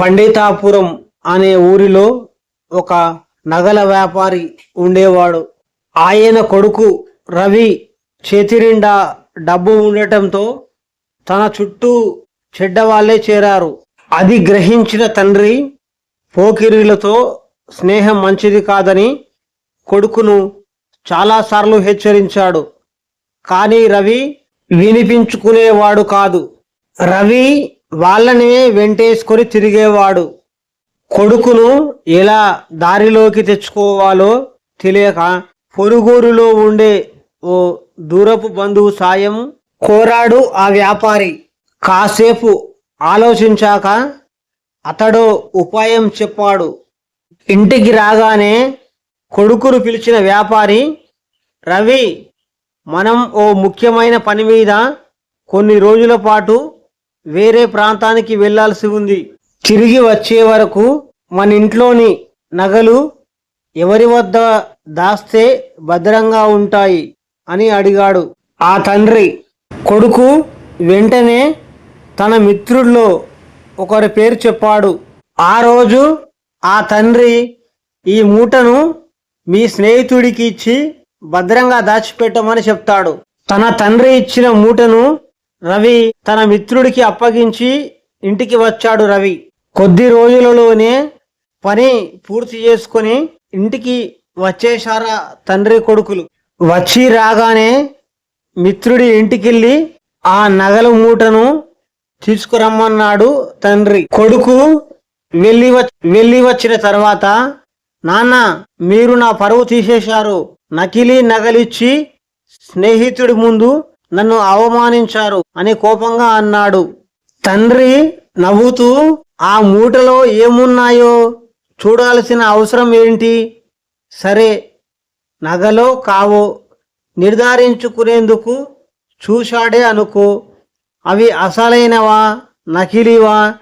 పండితాపురం అనే ఊరిలో ఒక నగల వ్యాపారి ఉండేవాడు. ఆయన కొడుకు రవి చేతిరిండా డబ్బు ఉండటంతో తన చుట్టూ చెడ్డవాళ్ళే చేరారు. అది గ్రహించిన తండ్రి పోకిరీలతో స్నేహం మంచిది కాదని కొడుకును చాలాసార్లు హెచ్చరించాడు. కానీ రవి వినిపించుకునేవాడు కాదు. రవి వాళ్ళనే వెంటేసుకొని తిరిగేవాడు. కొడుకును ఎలా దారిలోకి తెచ్చుకోవాలో తెలియక పొరుగురులో ఉండే ఓ దూరపు బంధువు సాయం కోరాడు ఆ వ్యాపారి. కాసేపు ఆలోచించాక అతడు ఉపాయం చెప్పాడు. ఇంటికి రాగానే కొడుకును పిలిచిన వ్యాపారి రవి మనం ఓ ముఖ్యమైన పని మీద కొన్ని రోజుల పాటు వేరే ప్రాంతానికి వెళ్ళాల్సి ఉంది. తిరిగి వచ్చే వరకు మన ఇంట్లోని నగలు ఎవరి వద్ద దాస్తే భద్రంగా ఉంటాయి అని అడిగాడు. ఆ తండ్రి కొడుకు వెంటనే తన మిత్రుల్లో ఒకరి పేరు చెప్పాడు. ఆ రోజు ఆ తండ్రి ఈ మూటను మీ స్నేహితుడికి ఇచ్చి భద్రంగా దాచిపెట్టమని చెప్తాడు. తన తండ్రి ఇచ్చిన మూటను రవి తన మిత్రుడికి అప్పగించి ఇంటికి వచ్చాడు రవి. కొద్ది రోజులలోనే పని పూర్తి చేసుకొని ఇంటికి వచ్చేశారా తండ్రి కొడుకులు. వచ్చి రాగానే మిత్రుడి ఇంటికెళ్ళి ఆ నగల మూటను తీసుకురమ్మన్నాడు తండ్రి. కొడుకు వెళ్ళి వెళ్ళి వచ్చిన తర్వాత నాన్న మీరు నా పరువు తీసేశారు. నకిలీ నగలిచ్చి స్నేహితుడి ముందు నన్ను అవమానించారు అని కోపంగా అన్నాడు. తండ్రి నవ్వుతూ ఆ మూటలో ఏమున్నాయో చూడాల్సిన అవసరం ఏంటి? సరే నగలో కావో నిర్ధారించుకునేందుకు చూశాడే అనుకో. అవి అసలైనవా నకిలీవా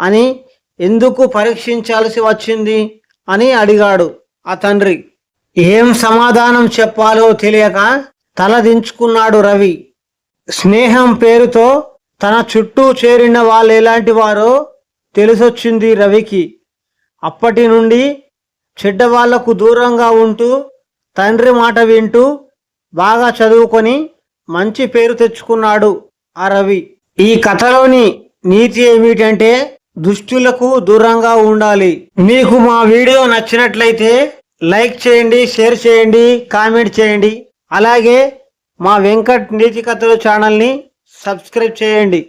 అని ఎందుకు పరీక్షించాల్సి వచ్చింది? అని అడిగాడు ఆ తండ్రి. ఏం సమాధానం చెప్పాలో తెలియక తలదించుకున్నాడు రవి. స్నేహం పేరుతో తన చుట్టూ చేరిన వాళ్ళు ఎలాంటి వారో తెలిసొచ్చింది రవికి. అప్పటి నుండి చెడ్డవాళ్ళకు దూరంగా ఉంటూ తండ్రి మాట వింటూ బాగా చదువుకొని మంచి పేరు తెచ్చుకున్నాడు ఆ రవి. ఈ కథలోని నీతి ఏమిటంటే దుష్టులకు దూరంగా ఉండాలి. మీకు మా వీడియో నచ్చినట్లయితే లైక్ చేయండి షేర్ చేయండి కామెంట్ చేయండి. అలాగే మా వెంకట్ నీతి కథలు ఛానల్ని సబ్స్క్రైబ్ చేయండి.